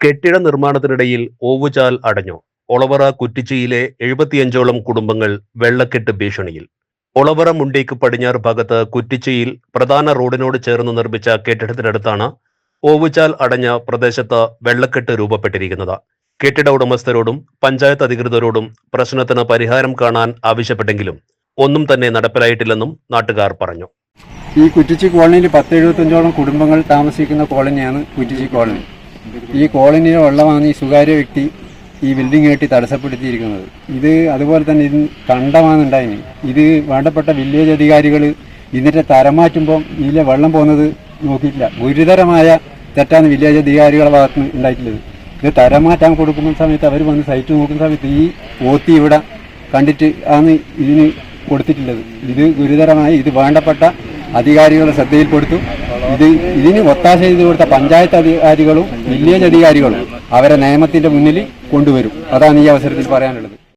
കെട്ടിട നിർമ്മാണത്തിനിടയിൽ ഓവുചാൽ അടഞ്ഞു. ഒളവറ കുറ്റിച്ചിയിലെ എഴുപത്തിയഞ്ചോളം കുടുംബങ്ങൾ വെള്ളക്കെട്ട് ഭീഷണിയിൽ. ഒളവറ മുണ്ടേക്ക് പടിഞ്ഞാറ് ഭാഗത്ത് കുറ്റിച്ചിയിൽ പ്രധാന റോഡിനോട് ചേർന്ന് നിർമ്മിച്ച കെട്ടിടത്തിനടുത്താണ് ഓവുചാൽ അടഞ്ഞ പ്രദേശത്ത് വെള്ളക്കെട്ട് രൂപപ്പെട്ടിരിക്കുന്നത്. കെട്ടിട ഉടമസ്ഥരോടും പഞ്ചായത്ത് അധികൃതരോടും പ്രശ്നത്തിന് പരിഹാരം കാണാൻ ആവശ്യപ്പെട്ടെങ്കിലും ഒന്നും തന്നെ നടപ്പിലായിട്ടില്ലെന്നും നാട്ടുകാർ പറഞ്ഞു. ഈ കുറ്റിച്ചി കോളനിയിൽ പത്ത് എഴുപത്തഞ്ചോളം കുടുംബങ്ങൾ താമസിക്കുന്ന കോളനിയാണ് കുറ്റിച്ചി കോളനി. ഈ കോളനിയിലെ വെള്ളമാണ് ഈ സ്വകാര്യ വ്യക്തി ഈ ബിൽഡിംഗ് കെട്ടി തടസ്സപ്പെടുത്തിയിരിക്കുന്നത്. ഇത് അതുപോലെ തന്നെ ഇത് കണ്ടമാണെന്നുണ്ടായിന് ഇത് വേണ്ടപ്പെട്ട വില്ലേജ് അധികാരികൾ ഇതിന്റെ തരം മാറ്റുമ്പോൾ ഇതിലെ വെള്ളം പോകുന്നത് നോക്കിയിട്ടില്ല. ഗുരുതരമായ തെറ്റാണ് വില്ലേജ് അധികാരികളുടെ ഭാഗത്ത് ഉണ്ടായിട്ടുള്ളത്. ഇത് തരം മാറ്റാൻ കൊടുക്കുന്ന സമയത്ത് അവർ വന്ന് സൈറ്റ് നോക്കുന്ന സമയത്ത് ഈ ഓത്തി ഇവിടെ കണ്ടിട്ട് ആണ് ഇതിന് കൊടുത്തിട്ടുള്ളത്. ഇത് ഗുരുതരമായി ഇത് വേണ്ടപ്പെട്ട അധികാരികളുടെ ശ്രദ്ധയിൽപ്പെടുത്തു. ഇത് ഇതിന് ഒത്താശ ചെയ്ത് കൊടുത്ത പഞ്ചായത്ത് അധികാരികളും വില്ലേജ് അധികാരികളും അവരെ നിയമത്തിന്റെ മുന്നിൽ കൊണ്ടുവരും. അതാണ് ഈ അവസരത്തിൽ പറയാനുള്ളത്.